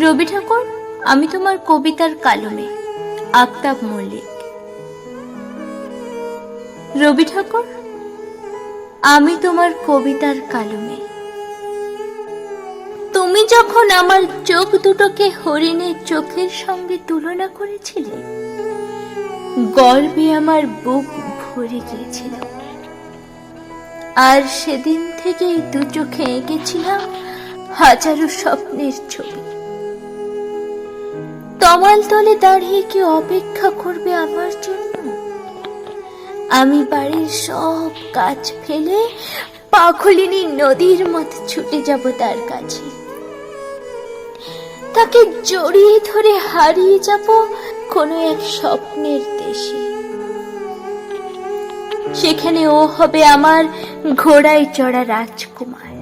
রবি ঠাকুর, আমি তোমার কবিতার কালমে, আফতাব মল্লিক। রবি ঠাকুর, আমি তোমার কবিতার কালমে। তুমি যখন আমার চোখ দুটোকে হরিণের চোখের সঙ্গে তুলনা করেছিলে, গর্বে আমার বুক ভরে গিয়েছিল। আর সেদিন থেকেই দু চোখে এঁকেছিলাম হাজারো স্বপ্নের ছবি। তমাল তলে দাঁড়িয়ে কি অপেক্ষা করবে আমার জন্য? আমি বাড়ির সব কাজ ফেলে পাখলিনী নদীর মতো ছুটে যাব তার কাছে। তাকে জড়িয়ে ধরে হারিয়ে যাব কোনো এক স্বপ্নের দেশে। সেখানে ও হবে আমার ঘোড়ায় চড়া রাজকুমার।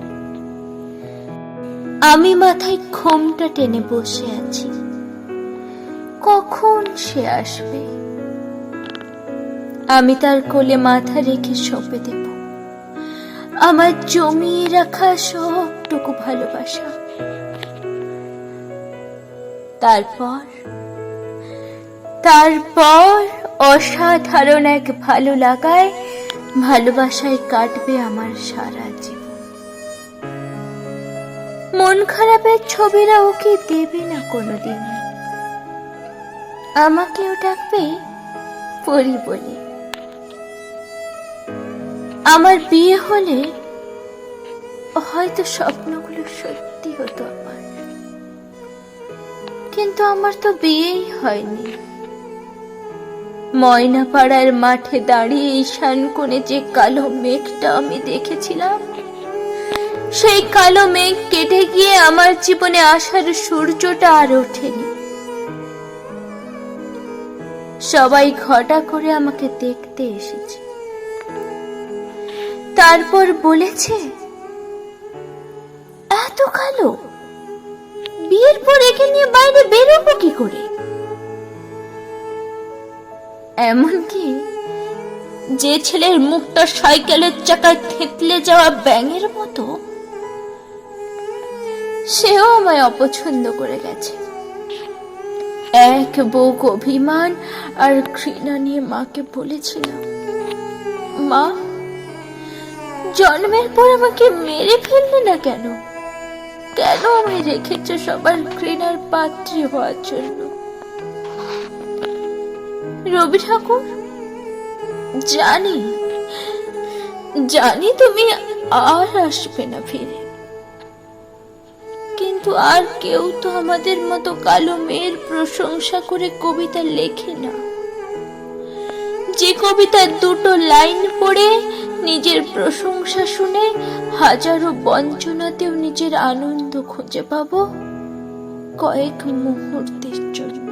আমি মাথায় ঘোমটা টেনে বসে আছি। কখন সে আসবে? আমি তার কোলে মাথা রেখে সঁপে দেব। আমার জমিয়ে রাখা সবটুকু ভালোবাসা। তারপর? তারপর অসাধারণ এক ভালো লাগায় ভালোবাসায় কাটবে আমার সারা জীবন। মন খারাপের ছবিরা ওকে দেবে না কোনোদিন? আমাকেও ডাকবে পরি বলে। আমার বিয়ে হলে হয়তো স্বপ্নগুলো সত্যি হতো আমার। কিন্তু আমার তো বিয়েই হয়নি। ময়নাপাড়ার মাঠে দাঁড়িয়ে ঈশান কোণে যে কালো মেঘটা আমি দেখেছিলাম, সেই কালো মেঘ কেটে গিয়ে আমার জীবনে আসার সূর্যটা আর ওঠেনি। সবাই ঘটা করে আমাকে দেখতে এসেছে। তারপর বলেছে, এত কালো। বিয়ের পর একে নিয়ে বাইরে বেরোবো কি করে? এমনকি যে ছেলের মুখটা সাইকেলের চাকায় থেতলে যাওয়া ব্যাঙের মতো, সেও আমায় অপছন্দ করে গেছে। এক বুক অভিমান, আর ঘৃণা নিয়ে মাকে বলেছিলাম, মা, জন্মের পর আমাকে মেরে ফেললে না কেন? কেন আমায় রেখেছ সবার ঘৃণার পাত্রী হওয়ার জন্য? রবি ঠাকুর, জানি জানি তুমি আর আসবে না ফিরে। কিন্তু আর কেউ তো আমাদের মতো কালো মেয়ের প্রশংসা করে কবিতা লেখে না। যে কবিতার দুটো লাইন পড়ে, নিজের প্রশংসা শুনে হাজারো বঞ্চনাতেও নিজের আনন্দ খুঁজে পাবো কয়েক মুহূর্তের জন্য।